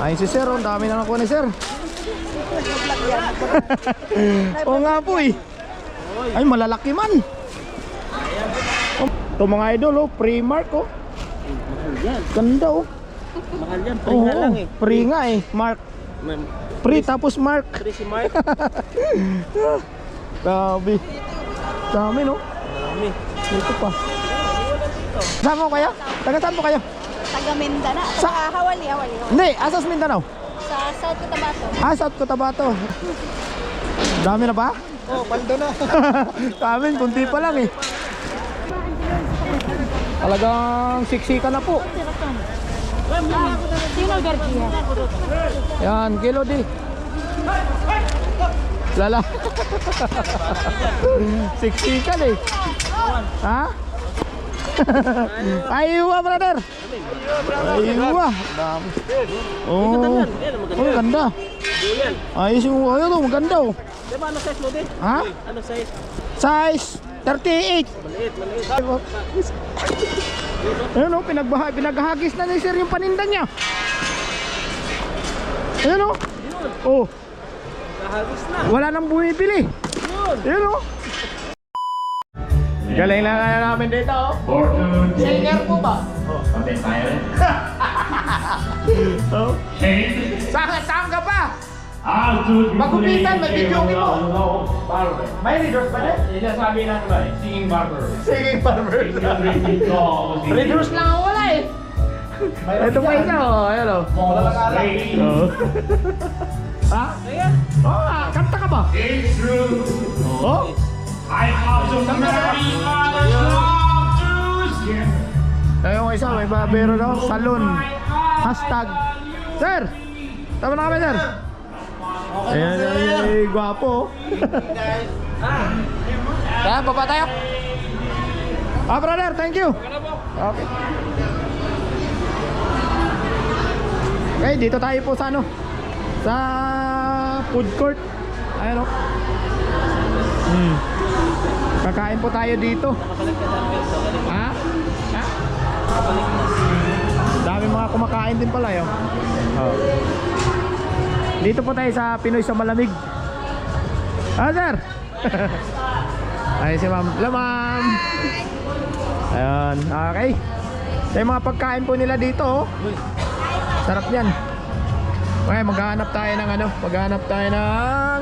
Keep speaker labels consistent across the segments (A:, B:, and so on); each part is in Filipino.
A: Ay si Sir, oh, ang dami na nakuha ni Sir. Oo nga po eh. Ay malalaki man. Ito mga idol oh, pre-mark oh. Ganda oh.
B: Mahal yan. Pre lang eh.
A: Pre nga eh, mark. Pre tapos mark.
B: Pre si Mark.
A: Grabe. Dami no.
B: Marami.
A: Ito pa. Saan mo kayo? Taga saan po kayo?
C: Taga Mindanao.
A: Sa-
C: Sa Hawali, Hawali.
A: Hindi, asas Mindanao.
C: Sa South Cotabato.
A: Ah, South Cotabato. Dami na ba?
B: Oh, paldo na.
A: Sa amin, kunti pa lang eh. Talagang siksika na po.
C: Sino Garcia?
A: Yan, kilo di. Lala. Siksikan eh. Ha? Aywa, brother. Aywa. Oh. Oh, ganda. Ayos yung, ayun oh, maganda oh.
B: Di ba ano size mo din?
A: Ha?
B: Ano size?
A: Size 38.
B: Maliit, maliit.
A: Ayun oh, pinagbaha, pinaghagis na ni sir yung paninda niya. Ayun oh. Oh,
B: Kahagis na.
A: wala nang bumibili.
B: Yun.
A: Ayun oh. Galing lang kaya namin dito oh. Singer po ba?
D: Pati tayo rin.
A: Oh.
D: Hey!
A: Saan, saan ka pa? Magupitan, may video mo.
D: Barber.
A: May readers ba din?
D: Ila sabi na ba eh, singing barber.
A: Farmer.
D: Readers
A: Readers lang ako wala eh. Ito pa isa oh, ayun oh. Oh. ha?
B: Ayan.
A: Oh, ah, kanta ka ba?
D: It's true.
A: Oh?
D: Share.
A: Ayun isa, may babero daw. Salon. Hashtag. Sir! Tama na kami, sir. Ayan, ayan, ay, gwapo. Kaya, baba tayo. Ah, brother, thank you. Okay. Okay, dito tayo po sa ano? Sa food court. Ayan o. Hmm. Kakain po tayo dito. Ha? Ha? Dami mga kumakain din pala yun. Oh. Dito po tayo sa Pinoy sa Malamig. Ah, sir! Ay, si ma'am. Hello, ma'am! Ayun, okay. Yung mga pagkain po nila dito, oh. Sarap yan. Okay, maghahanap tayo ng ano, maghahanap tayo ng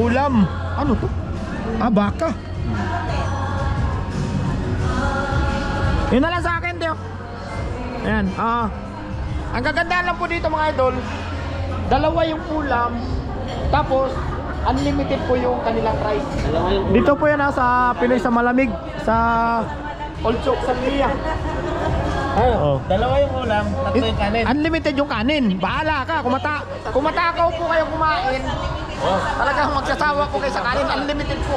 A: ulam. Ano to? Ah, baka. Yun na lang sa akin, Teo. Ayan, ah. ang kagandahan lang po dito mga idol, dalawa yung ulam, tapos unlimited po yung kanilang price. Dito po yan ah, sa Pinoy sa Malamig, sa Old Chok, San Mia.
B: Ano?
A: Oh.
B: Dalawa yung ulam, tatlo yung kanin.
A: Unlimited yung kanin. Bahala ka. Kumata kumatakaw po kayo kumain.
B: Oh.
A: Talagang magsasawa po kayo sa kanin. Unlimited po.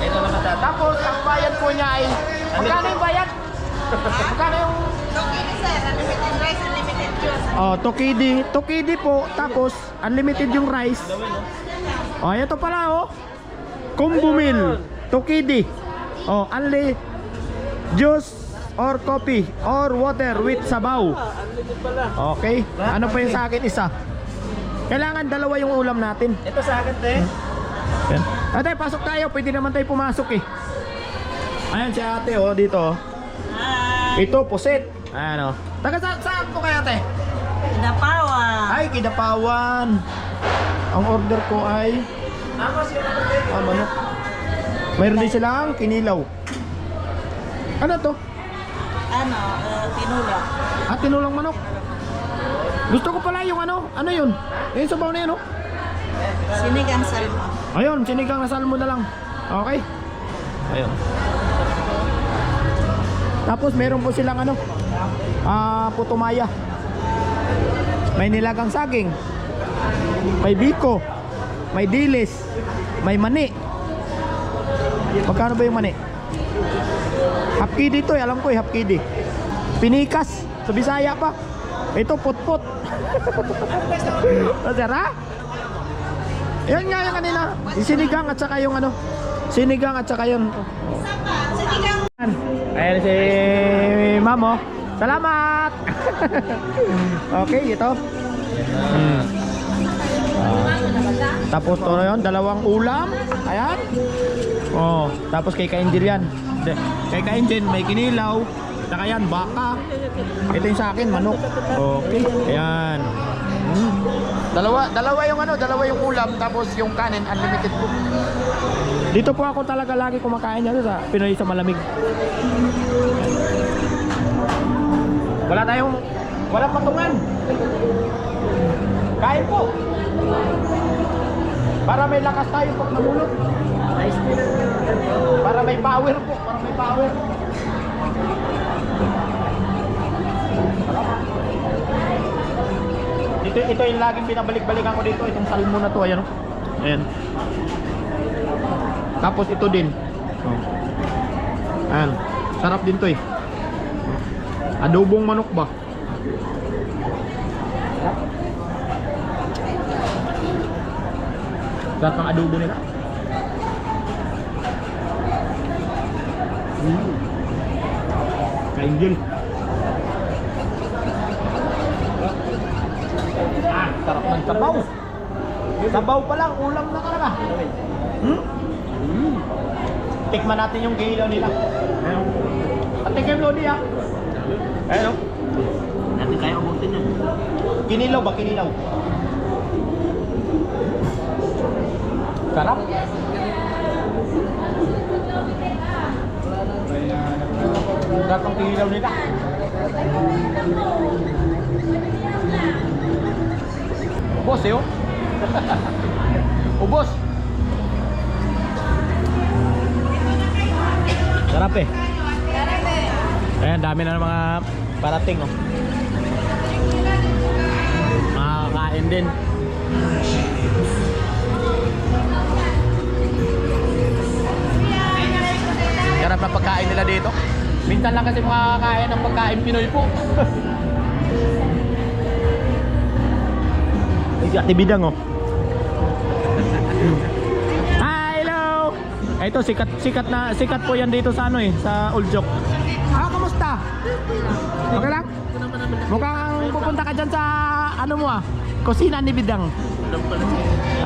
B: Ito naman tatlo.
A: Tapos ang bayad po niya ay magkano yung bayad? Magkano yung
C: Unlimited rice, unlimited juice.
A: Oh, tokidi. Tokidi po. Tapos unlimited yung rice. Oh, ito pala oh. Combo meal. Tokidi. Oh, only juice or coffee or water with sabaw.
B: Unlimited pala.
A: Okay. Ano pa yung sa akin isa? Kailangan dalawa yung ulam natin.
B: Ito sa akin, te.
A: Yan. Ate, pasok tayo. Pwede naman tayo pumasok eh. Ayan si ate oh, dito. oh. Ito, pusit. Ayan oh. Taga sa saan po kayo ate?
C: Napawa.
A: Ay, Kidapawan. Ang order ko ay ah, manok. Mayroon din silang kinilaw. Ano to?
C: Ano, uh, tinula.
A: Ah, tinulang manok. Gusto ko pala yung ano, ano yun? Yung sabaw na yun, oh.
C: Sinigang salmon.
A: Ayun, sinigang na salmo na lang. Okay. Ayun. Tapos meron po silang ano, ah, putumaya. May nilagang saging. May biko. May dilis. May mani. Magkano ba yung mani? Hapkidi to eh, alam ko eh, hapkidi. Pinikas, sa Bisaya pa. Ito, putput. O, sir, ha? Yan nga yung kanina. Yung sinigang at saka yung ano. Sinigang at saka yun.
C: Sinigang.
A: Ayan si Mamo. Salamat! okay, ito. Mm. Ah. tapos to yun, dalawang ulam. Ayan. Oh, tapos kay Ka-Angel yan. Kay Ka-Angel may kinilaw. Saka yan, baka. Ito yung sa akin, manok. Okay. Ayan. Mm.
E: Dalawa, dalawa yung ano, dalawa yung ulam tapos yung kanin unlimited po.
A: Dito po ako talaga lagi kumakain dito sa Pinoy sa malamig. Wala tayong walang patungan. Kain po. Para may lakas tayo pag namulot. Para may power po, para may power. Ito, ito yung laging binabalik-balikan ko dito, itong salmo na to, ayan. oh. Ayan. Tapos ito din. Oh. Ayan. Sarap din to eh. Adobong manok ba? Sarap ng adobo nila. Mm. Kaingil. Ah, sarap ng sabaw. Sabaw pa lang, ulam na talaga. Hmm? Tikman natin yung gilaw nila. Ayun. At tikim Lodi ah. Ayun.
B: Natin kaya ubutin yan.
A: Kinilaw ba? Kinilaw. Sarap. Sarap ang kinilaw nila. Ubos eh oh. Ubos. Sarap eh. Ayan, dami na ng mga parating oh. Makakain din. Sarap na pagkain nila dito. Minsan lang kasi makakain ng pagkain Pinoy po. Ay, Ate Bidang oh. Hi, hello. Ito sikat sikat na sikat po yan dito sa ano eh, sa Uljok. Ah, kamusta? Okay lang? Mukhang pupunta ka dyan sa ano mo ah, kusina ni Bidang.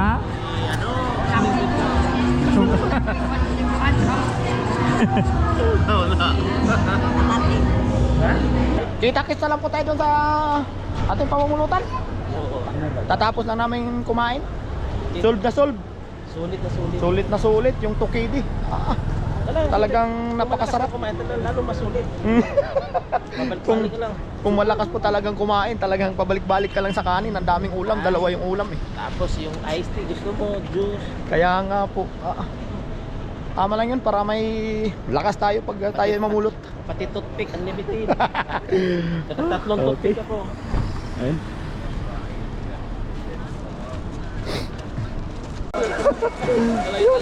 A: Ha? Kita-kits na lang po tayo doon sa ating pamumulutan. Tatapos lang namin kumain. Solve na solve.
B: Sulit na sulit.
A: Sulit na sulit yung tukidi. Ah, talagang napakasarap.
B: Kumain talaga, lalo masulit.
A: kung,
B: Babalik-balik lang.
A: kung malakas po talagang kumain, talagang pabalik-balik ka lang sa kanin. Ang daming ulam, dalawa yung ulam eh.
B: Tapos yung iced tea, gusto mo, juice.
A: Kaya nga po, ah, tama lang yun para may lakas tayo pag tayo mamulot.
B: Pati toothpick, unlimited. Tatlong
A: Okay.
B: toothpick ako.
A: Ayun.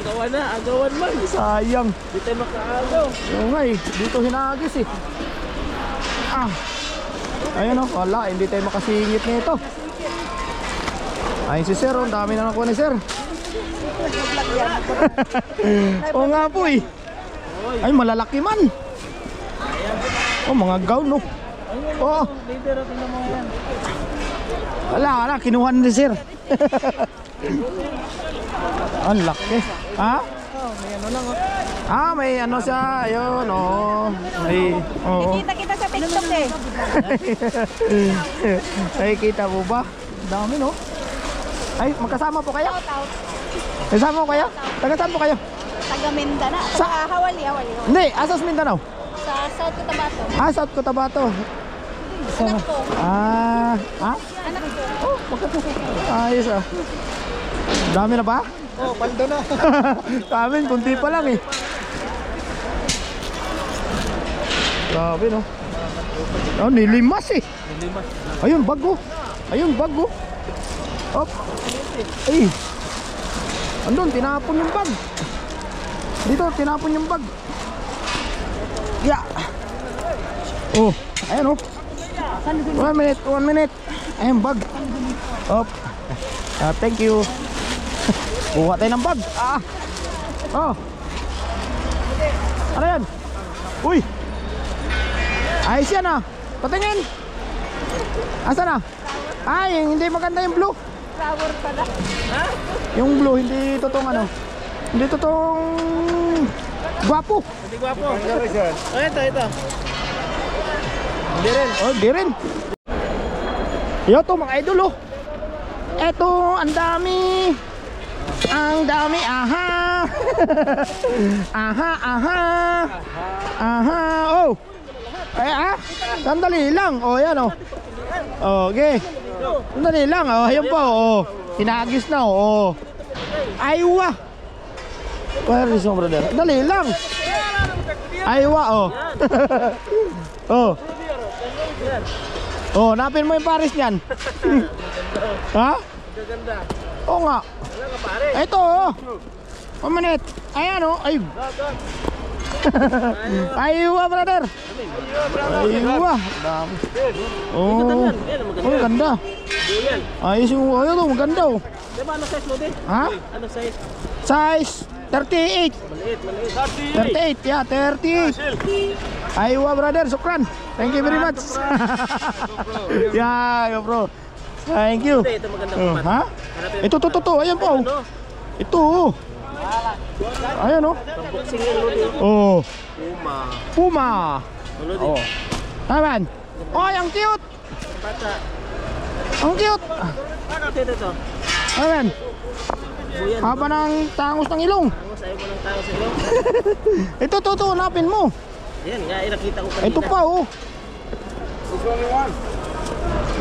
B: Agawan na, agawan man.
A: Sayang.
B: Di tayo makaagaw.
A: Oo nga eh, dito hinagis eh. Ah. Ayun oh, wala, hindi tayo makasingit nito. Ayun si Sir, oh, ang dami na nakuha ni Sir. Oo nga po eh. Ay, malalaki man. Oh, mga gown oh. Oh,
B: yan.
A: wala, wala, kinuha ni Sir. Ang laki. Ha? Ah, may ano siya, ayun, oh. May, oo.
C: Kita kita sa TikTok eh.
A: Nakikita mo ba? Dami no? Ay, magkasama po kayo? Kasama po kayo? Taga saan po kayo?
C: Taga Mindanao.
A: Sa-
C: Sa Hawali, Hawali.
A: Hindi, asas Mindanao.
C: Sa South Cotabato.
A: Ah, South Cotabato.
C: Anak ko.
A: Ah, ah?
C: Anak ko.
A: Ayos ah. Dami na ba?
B: Oh, paldo na.
A: Sa amin, kunti pa lang eh. Grabe no. Oh, nilimas eh. Ayun, bago. Ayun, bago. Op. Ay. Andun, tinapon yung bag. Dito, tinapon yung bag. Yeah. Oh, ayan oh. One minute, one minute. Ayun, bag. Op. Ah, thank you. Buha tayo ng bag. Ah. Oh. Ano yan? Uy. Ayos yan ah. Patingin. Asa na? Ay, hindi maganda yung blue.
C: Flower pala.
A: Yung blue, hindi totoong ano. Hindi totoong gwapo.
B: Hindi gwapo. Oh, ito, ito. Hindi rin.
A: Oh, di rin. Yo to mga idol oh. Eto, ang dami. Ang dami, aha. aha, aha. Aha, oh. Ay, ah. Sandali lang. Oh, yan oh. Okay. Sandali lang. Oh, ayan po. Oh. Hinagis na oh. Aywa. Where is my brother? Dali lang. Aywa oh. oh. Oh, napin mo yung pares niyan. ha?
B: Gaganda.
A: Oo nga. Ito oh. One minute. Ayan oh. Ay. Aywa, brother. Aywa. Dami. Oh. Oh, ganda.
B: Yan.
A: Ayos yung ayun oh, maganda oh.
B: Di ba ano size mo din?
A: Ha?
B: Ano size?
A: Size 38.
B: Maliit, maliit.
A: 38, yeah, 38. Aywa, brother, sukran. Thank you very much. yeah, yo, bro. Thank you.
B: Ito, ito maganda
A: Oh,
B: pamat.
A: ha? Ito, to, to, to. Ayan po. Ito. Ah, Ayan o. Oh.
B: Boxing
A: oh.
B: Puma.
A: Puma.
B: Lodi. Oo.
A: Oh. Naman. Oy, ang cute!
B: Bata.
A: Ang cute!
B: Dito
A: to.
B: Naman.
A: Haba ng tangos ng ilong.
B: Tangos, ayaw mo ng tangos ng ilong.
A: Ito, totoo, napin mo.
B: Yan, nga, eh, inakita ko kanina.
A: Ito pa, oh. It's only one.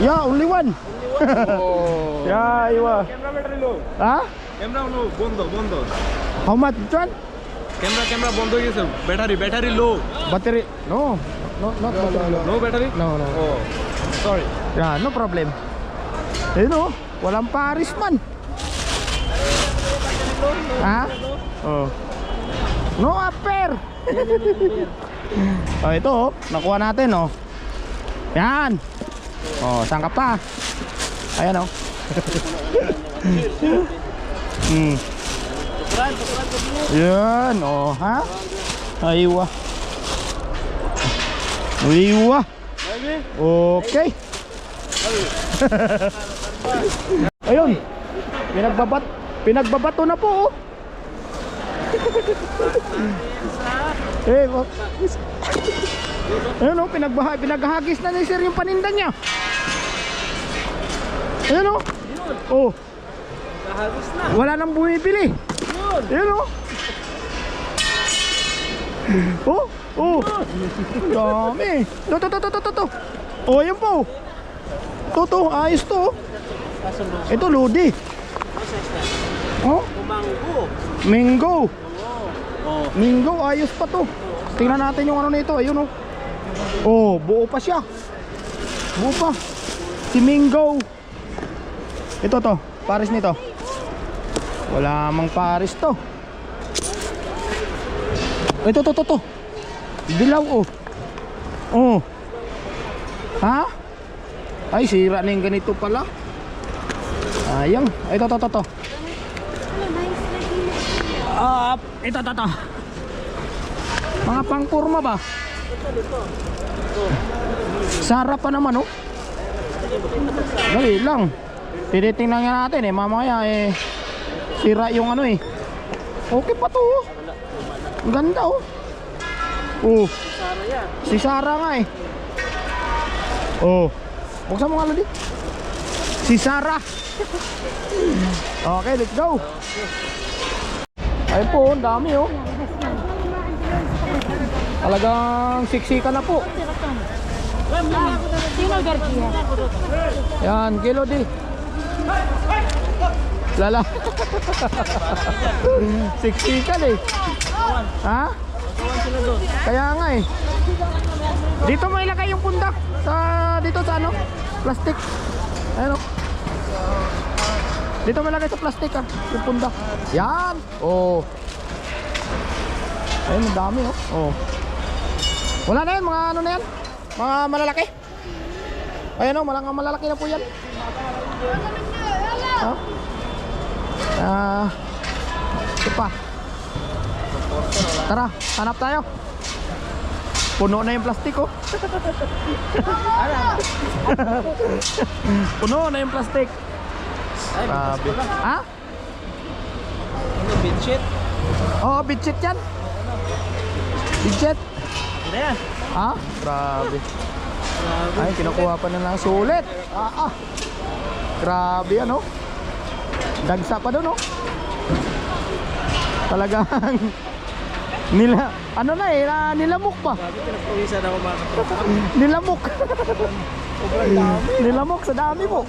A: Yeah, only one. Only one. oh. yeah, iwa.
F: Cameraman relo.
A: Ha? Huh?
F: Camera লো বন্ধ বন্ধ
A: How much, John?
F: Camera camera বন্ধ হয়ে গেছে battery battery low
A: Battery. No. No, not battery.
F: No battery
A: No, no.
F: O sorry
A: Yeah, no problem. Ayun oh, walang Paris man. Ha? Oh. No upper. oh, ito oh, nakuha natin oh. Yan. Oh, saan ka pa? Ayan oh. hmm. Yan, oh, ha? Aywa. Aywa. Okay. Ayun. Pinagbabat pinagbabato na po oh. eh, wag. Ayun oh, pinagbaha, pinaghagis na ni sir yung paninda niya. Ayun oh. Oh,
B: Kahagis na.
A: wala nang bumibili. Ayun oh. Oh, oh. Dami. To, to, to, to, to, to. Oh, ayun po. To, to, ayos to. oh. Ito, Lodi.
B: ano size na?
A: Oh.
B: Oh.
A: Mingo, ayos pa to. Tingnan natin yung ano nito, ayun oh. Oh, buo pa siya. Buo pa. Si Mingo. Ito to, pares nito. Wala mang pares to. Ito to to to. Dilaw oh. Oh. Ha? Ay, sira na yung ganito pala. Ayang. Ito to to to. Ah, ito to to. Mga pangkurma ba? Sara pa naman oh. Dali lang. Tinitingnan nga natin eh. Mamaya eh. Sira yung ano eh. Okay pa to oh. Ang ganda oh. Oh.
B: Sara yan.
A: Si Sara nga eh. Oh. Buksan mo nga Lodi. Si Sara. okay, let's go. Ayun po, ang dami oh. Talagang siksika na po. Yan, kilo di. Lala. Siksikan eh. Ha? Kaya nga eh. Dito mo ilagay yung pundak sa dito sa ano? Plastic. Ayun oh. Dito mo ilagay sa plastic ah, yung pundak. Yan. Oh. Ayun, ang dami oh. Oh. Wala na yan, mga ano na yan? Mga malalaki. Ayan o, malang malalaki na po yan. Ha? Ah, ito pa. Tara, hanap tayo. Puno na yung plastic oh. Puno na yung plastic.
B: Ay,
A: Grabe. Ha?
B: Ano, bedsheet?
A: Oo, bitchit yan. Bitchit.
B: Ano yan?
A: Ha? Grabe. Ay, kinukuha pa na lang sulit. Ah, ah. Grabe ano. Dagsa pa doon, oh. Talagang nila ano na eh, na, nilamok pa.
B: Grabe, pinagpawisan ako mga katropa.
A: Nilamok. nilamok sa dami mo.